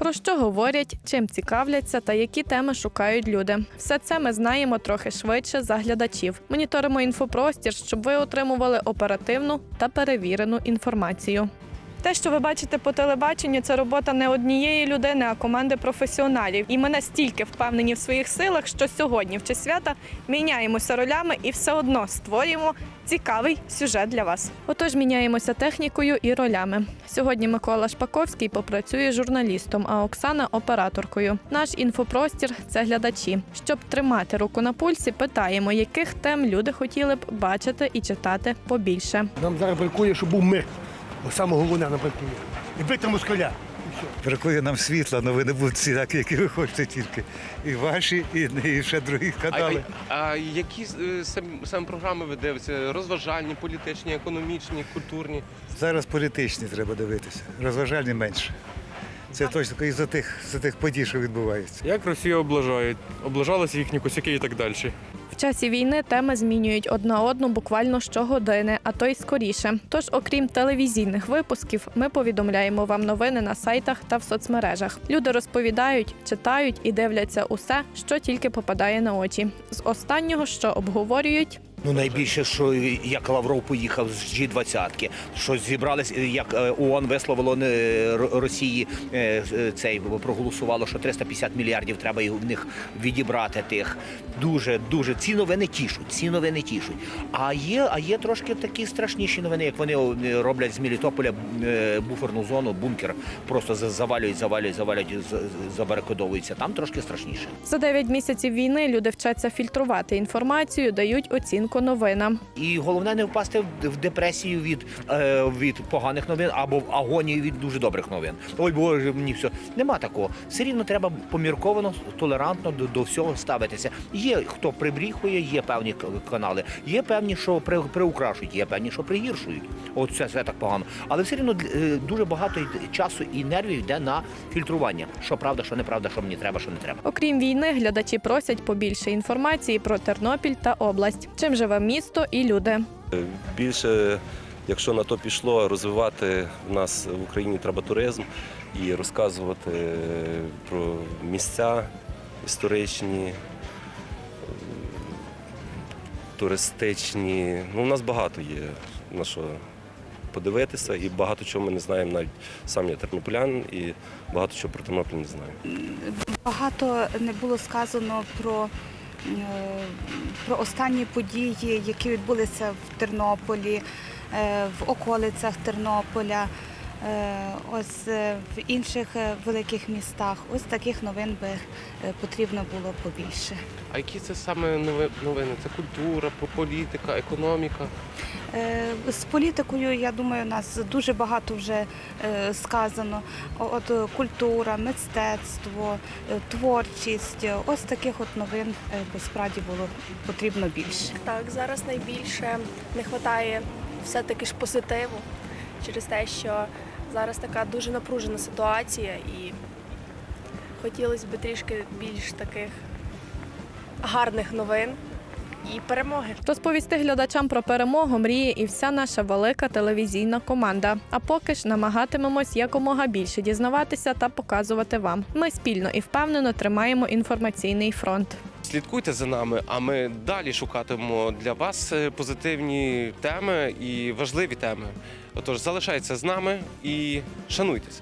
Про що говорять, чим цікавляться та які теми шукають люди. Все це ми знаємо трохи швидше за глядачів. Моніторимо інфопростір, щоб ви отримували оперативну та перевірену інформацію. Те, що ви бачите по телебаченню, це робота не однієї людини, а команди професіоналів. І ми настільки впевнені в своїх силах, що сьогодні, в честь свята, міняємося ролями і все одно створюємо цікавий сюжет для вас. Отож, міняємося технікою і ролями. Сьогодні Микола Шпаковський попрацює журналістом, а Оксана операторкою. Наш інфопростір це глядачі. Щоб тримати руку на пульсі, питаємо, яких тем люди хотіли б бачити і читати побільше. Нам зараз бракує, щоб був мир. Бо саме головне нам бракує. І бити москаля. Бракує нам світла, але ви не будете всі такі, які ви хочете тільки. І ваші, і, і ще другі А, канали. а, а які е, сам, саме програми ви дивитеся? Розважальні, політичні, економічні, культурні? Зараз політичні треба дивитися, розважальні менше. Це точно із-за тих, за тих подій, що відбуваються. Як Росію облажають, облажалися їхні косяки і так далі. В часі війни теми змінюють одна одну буквально щогодини, а то й скоріше. Тож, окрім телевізійних випусків, ми повідомляємо вам новини на сайтах та в соцмережах. Люди розповідають, читають і дивляться усе, що тільки попадає на очі. З останнього, що обговорюють, Ну найбільше, що як Лавров поїхав з G20, що зібрались, як е, ООН висловило Росії е, е, цей проголосувало, що 350 мільярдів треба в них відібрати тих. Дуже дуже ці новини тішуть. Ці новини тішуть. А є, а є трошки такі страшніші новини, як вони роблять з Мелітополя е, буферну зону, бункер, просто за- завалюють, завалюють, завалюють, з- з- Там трошки страшніше. за 9 місяців війни люди вчаться фільтрувати інформацію, дають оцінку новинам. І головне не впасти в- в депресію від, е, від поганих новин або в агонію від дуже добрих новин. Ой, боже, мені все. Нема такого. Все рівно треба помірковано, толерантно до, до всього ставитися. Є хто прибріхує, є певні канали, є певні, що при, приукрашують, є певні, що пригіршують. От це все так погано. Але все рівно е, дуже багато часу і нервів йде на фільтрування. Що правда, що неправда, що мені треба, що не треба. Окрім війни, глядачі просять побільше інформації про Тернопіль та область, чим живе місто і люди. Більше, якщо на то пішло, розвивати в нас в Україні треба туризм і розказувати про місця історичні, е, туристичні. Ну, у нас багато є на що подивитися, і багато чого ми не знаємо. Навіть сам я тернополян і багато чого про Тернопіль не знаю. Багато не було сказано про, е, про останні події, які відбулися в Тернополі, е, в околицях Тернополя, е, ось е, в інших е, великих містах. Ось таких новин би е, потрібно було побільше. А які це саме нови- новини? Це культура, політика, економіка? Е, З політикою, я думаю, у нас дуже багато вже е, сказано. От е, культура, мистецтво, е, творчість. е, Ось таких от новин е, би справді було потрібно більше. Так, зараз найбільше не вистачає все-таки ж позитиву через те, що зараз така дуже напружена ситуація і хотілося б трішки більш таких гарних новин і перемоги. Розповісти глядачам про перемогу мріє і вся наша велика телевізійна команда. А поки ж намагатимемось якомога більше дізнаватися та показувати вам. Ми спільно і впевнено тримаємо інформаційний фронт. Слідкуйте за нами, а ми далі шукатимемо для вас е, позитивні теми і важливі теми. Отож, залишайтеся з нами і шануйтесь.